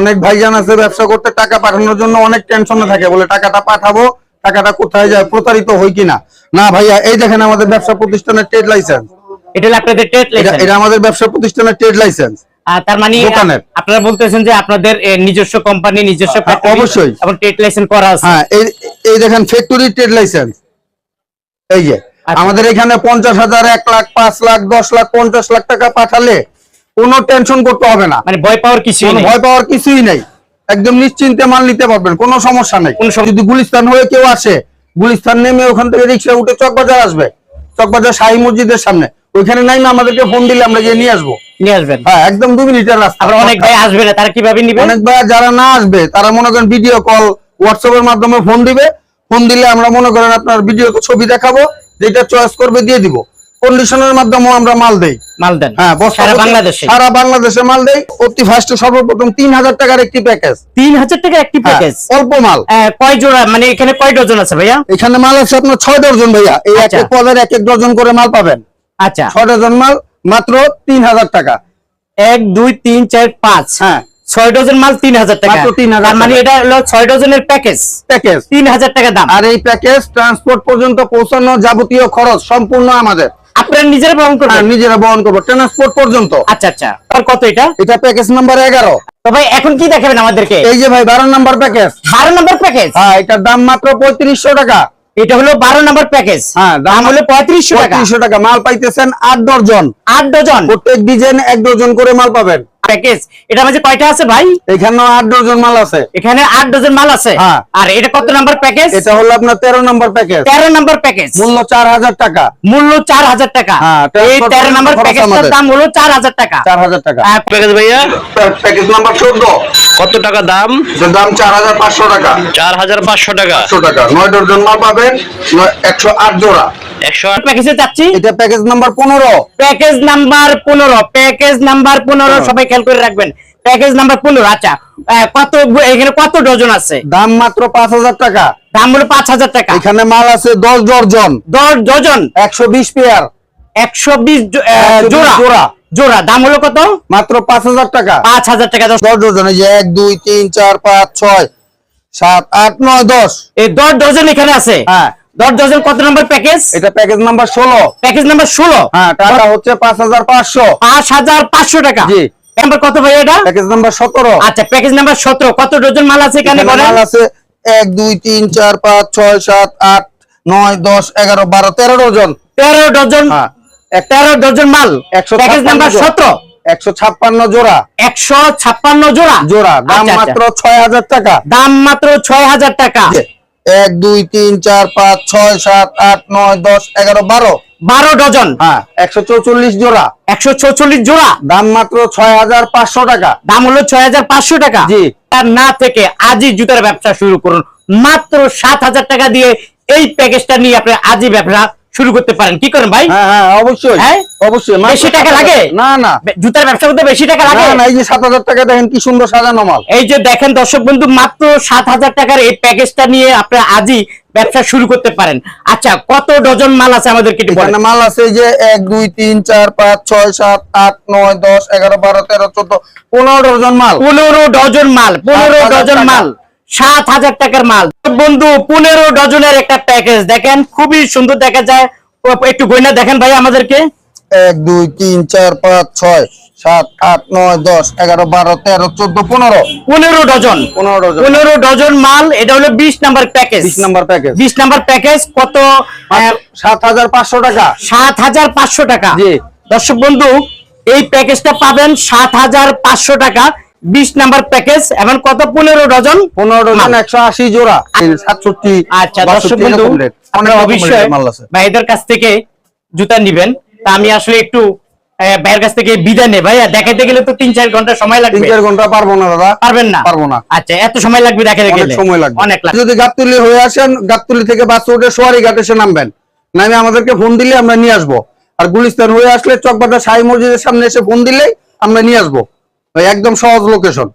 অনেক ভাইজান আছে ব্যবসা করতে টাকা পাঠানোর জন্য অনেক টেনশনে থাকে বলে টাকাটা পাঠাবো টাকাটা কোথায় যায় প্রতারিত হই কিনা? না ভাইয়া এই দেখেন আমাদের ব্যবসা প্রতিষ্ঠানের ট্রেড লাইসেন্স এটা আপনাদের ট্রেড লাইসেন্স এটা আমাদের ব্যবসা প্রতিষ্ঠানের ট্রেড লাইসেন্স তার মানে আপনারা বলতেছেন যে আপনাদের নিজস্ব কোম্পানি নিজস্ব অবশ্যই। এবং ট্রেড লাইসেন্স করা আছে। হ্যাঁ এই দেখেন ফ্যাক্টরি ট্রেড লাইসেন্স এই যে আচ্ছা। আমাদের এখানে পঞ্চাশ হাজার এক লাখ পাঁচ লাখ দশ লাখ পঞ্চাশ লাখ টাকা পাঠালে কোনো টেনশন করতে হবে না। মানে ভয় পাওয়ার কিছুই নেই। ভয় পাওয়ার কিছুই নেই। একদম নিশ্চিন্তে মাল নিতে পারবেন কোনো সমস্যা নেই। যদি গুলিস্তান হয়ে কেউ আসে গুলিস্তান নেমে ওখান থেকে রিক্সা উঠে চকবাজার আসবে। চকবাজার শাহী মসজিদের সামনে। ওইখানে নাই না আমাদেরকে ফোন দিলে আমরা গিয়ে নিয়ে আসব। নিয়ে আসবেন। হ্যাঁ একদম দু মিনিটের রাস্তা। অনেক ভাই আসবে না তারা কীভাবে নিবে? অনেক ভাই যারা না আসবে তারা মনে করেন ভিডিও কল হোয়াটসঅ্যাপের মাধ্যমে ফোন দিবে। ফোন দিলে আমরা মনে করেন আপনার ভিডিও ছবি দেখাবো যেটা চয়েস করবে দিয়ে দিব। কন্ডিশনের মাধ্যমেও আমরা মাল দেই। মাল দেন। হ্যাঁ সারা বাংলাদেশে? সারা বাংলাদেশে মাল দেই। অতি ফার্স্টে সর্বপ্রথম তিন হাজার টাকার একটি প্যাকেজ তিন হাজার টাকার একটি প্যাকেজ অল্প মাল। কয় জোড়া? মানে এখানে কয় ডজন আছে ভাইয়া? এখানে মাল আছে আপনার ছয় ডজন ভাইয়া। এই এক আচ্ছা। এক পদের এক এক ডজন করে মাল পাবেন। আচ্ছা। ছয় ডজন মাল মাত্র তিন হাজার টাকা। এক দুই তিন চার পাঁচ। হ্যাঁ। ছয় ডজন মাল তিন হাজার টাকা। 3,000 মানে এটা হলো ছয় ডজনের প্যাকেজ প্যাকেজ তিন হাজার টাকা দাম। আর এই প্যাকেজ ট্রান্সপোর্ট পর্যন্ত পৌঁছানো যাবতীয় খরচ সম্পূর্ণ আমাদের। আপনারা নিজেরা বহন হ্যাঁ, করবেন নিজেরা বহন করব। ট্রান্সপোর্ট পর্যন্ত। আচ্ছা আচ্ছা। আর কত এটা? এটা প্যাকেজ নাম্বার এগারো। তো ভাই এখন কি দেখাবেন আমাদেরকে? এই যে ভাই বারো নাম্বার প্যাকেজ বারো নাম্বার প্যাকেজ হ্যাঁ এটার দাম মাত্র পঁয়ত্রিশশো টাকা। এটা হলো বারো নম্বর প্যাকেজ। হ্যাঁ, দাম হলো পঁয়ত্রিশশো টাকা। পঁয়ত্রিশশো টাকা। মাল পাইতেছেন আট ডজন আট ডজন প্রত্যেক ডিজাইন এক ডজন করে মাল পাবেন। প্যাকেজ। এটা মাঝে কয়টা আছে ভাই? এখানেও আট ডজন মাল আছে। এখানে আট ডজন মাল আছে? হ্যাঁ। আর এটা কত নাম্বার প্যাকেজ? এটা হলো আপনার তেরো নম্বর প্যাকেজ। তেরো নাম্বার প্যাকেজ। মূল্য চার হাজার টাকা। মূল্য চার হাজার টাকা। হ্যাঁ, এই তেরো নাম্বার প্যাকেজটার দাম হলো চার হাজার টাকা। চার হাজার টাকা। প্যাকেজ ভাইয়া? প্যাকেজ নাম্বার চোদ্দ। কত টাকা দাম? দাম চার হাজার পাঁচশো টাকা। চার হাজার পাঁচশো টাকা। টাকা। নয় ডজন মাল পাবেন একশো আট জোড়া। প্যাকেজে যাচ্ছি এটা প্যাকেজ নাম্বার পনেরো। প্যাকেজ নাম্বার পনেরো প্যাকেজ নাম্বার পনেরো সবাই খেয়াল করে রাখবেন। প্যাকেজ নাম্বার পনেরো আচ্ছা। কত এখানে কত ডজন আছে? দাম মাত্র পাঁচ হাজার টাকা। দাম হলো পাঁচ হাজার টাকা। এখানে মাল আছে দশ ডজন। দশ ডজন? একশো বিশ পেয়ার। একশো বিশ জোড়া? জোড়া। জোড়া দাম হলো কত? মাত্র পাঁচ হাজার টাকা। পাঁচ হাজার টাকা দশ ডজন যে এক দুই তিন চার পাঁচ ছয় সাত আট নয় দশ। এই দশ ডজন এখানে আছে? হ্যাঁ। দশ ডজন কত নম্বর প্যাকেজ? এটা প্যাকেজ নাম্বার ষোলো। প্যাকেজ নাম্বার ষোলো? হ্যাঁ টাকা হচ্ছে পাঁচ হাজার পাঁচশো। পাঁচ হাজার পাঁচশো টাকা। জি। নাম্বার কত ভাই এটা? প্যাকেজ নাম্বার সতেরো। আচ্ছা প্যাকেজ নাম্বার সতেরো। কত ডজন মাল আছে এখানে এখানে মাল আছে এক দুই তিন চার পাঁচ ছয় সাত আট নয় দশ এগারো বারো তেরো ডজন। তেরো ডজন হ্যাঁ। তেরো ডজন মাল একশো প্যাকেজ নাম্বার সতেরো। একশো ছাপ্পান্ন জোড়া। একশো ছাপ্পান্ন জোড়া? জোড়া দাম আচ্ছা, আচ্ছা। মাত্র ছয় হাজার টাকা। দাম মাত্র ছয় হাজার টাকা। এক দুই তিন চার পাঁচ ছয় সাত আট নয় দশ এগারো বারো। বারো ডজন। হ্যাঁ একশো চৌচল্লিশ জোড়া। একশো চৌচল্লিশ জোড়া? দাম মাত্র ছয় হাজার পাঁচশো টাকা। দাম হলো ছয় হাজার পাঁচশো টাকা। জি। তার না থেকে আজই জুতার ব্যবসা শুরু করুন। মাত্র সাত হাজার টাকা দিয়ে এই প্যাকেজটা নিয়ে আপনি আজই ব্যবসা শুরু করতে পারেন। কি করেন ভাই? হ্যাঁ হ্যাঁ অবশ্যই। হ্যাঁ? অবশ্যই বেশি টাকা লাগে? না না। জুতার ব্যবসা করতে বেশি টাকা লাগে? না এই যে সাত হাজার টাকা দেখেন কি সুন্দর সাজানো মাল। এই যে দেখেন দর্শক বন্ধু মাত্র সাত হাজার টাকার এই প্যাকেজটা নিয়ে আপনি আজই ব্যবসা শুরু করতে পারেন। আচ্ছা কত ডজন মাল আছে আমাদের কি এখানে মাল আছে এই যে এক দুই তিন চার পাঁচ ছয় সাত আট নয় দশ এগারো বারো তেরো চোদ্দ পনেরো ডজন মাল। পনেরো ডজন মাল পনেরো ডজন মাল। সাত হাজার টাকার মাল। বন্ধু পনেরো ডজনের একটা প্যাকেজ দেখেন খুবই সুন্দর দেখা যায়। একটু গয়না দেখেন ভাই আমাদেরকে। এক দুই তিন চার পাঁচ ছয় সাত আট নয় দশ এগারো বারো তেরো চোদ্দ পনেরো। পনেরো ডজন। পনেরো ডজন। পনেরো ডজন মাল এটা হলো বিশ নাম্বার প্যাকেজ বিশ নাম্বার প্যাকেজ বিশ নাম্বার প্যাকেজ কত সাত হাজার পাঁচশো টাকা। সাত হাজার পাঁচশো টাকা। দর্শক বন্ধু এই প্যাকেজটা পাবেন সাত হাজার পাঁচশো টাকা। বিশ নাম্বার প্যাকেজ এবং কত? পনেরো ডজন? পনেরো ডজন। মাল। একশো আশি জোড়া। সাতষট্টি আচ্ছা দর্শক বন্ধু আপনারা অবশ্যই ভাইদের কাছ থেকে জুতা নিবেন। তা আমি আসলে একটু ভাইয়ের কাছ থেকে বিদায় নেই। ভাইয়া দেখাইতে গেলে তো তিন চার ঘণ্টা সময় লাগবে। চার ঘণ্টা পারব না দাদা। পারবেন না? পারব না। আচ্ছা এত সময় লাগবে দেখাইতে অনেক গেলে? সময় লাগবে। অনেক লাগবে। যদি গাবতলি হয়ে আসেন গাবতলি থেকে বাস উঠে সোয়ারি ঘাট এসে নামবেন। নামে আমাদেরকে ফোন দিলে আমরা নিয়ে আসব। আর গুলিস্তান হয়ে আসলে চকবাজার সাই মসজিদের সামনে এসে ফোন দিলেই আমরা নিয়ে আসব। একদম সহজ লোকেশন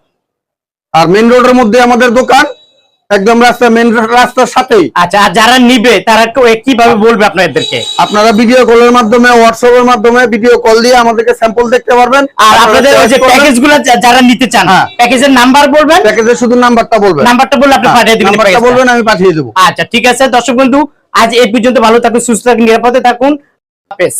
আর মেন রোডের মধ্যে আমাদের দোকান একদম রাস্তা মেন রাস্তার সাথেই। আচ্ছা আর যারা নিবে তারা কীভাবে বলবে আপনাদেরকে? আপনারা ভিডিও কলের মাধ্যমে হোয়াটসঅ্যাপ এর মাধ্যমে ভিডিও কল দিয়ে আমাদেরকে স্যাম্পল দেখতে পারবেন। আর আপনাদের ওই যে প্যাকেজগুলো যারা নিতে চান। প্যাকেজের নাম্বার বলবেন? প্যাকেজের শুধু নাম্বারটা বলবেন। নাম্বারটা বললে আপনি হ্যাঁ, পাঠিয়ে দিবেন নাম্বারটা বলবেন আমি পাঠিয়ে দেব। আচ্ছা ঠিক আছে। দর্শক বন্ধু আজ এই পর্যন্ত ভালো থাকুন সুস্থ থাকুন নিরাপদে থাকুন। হাফেজ।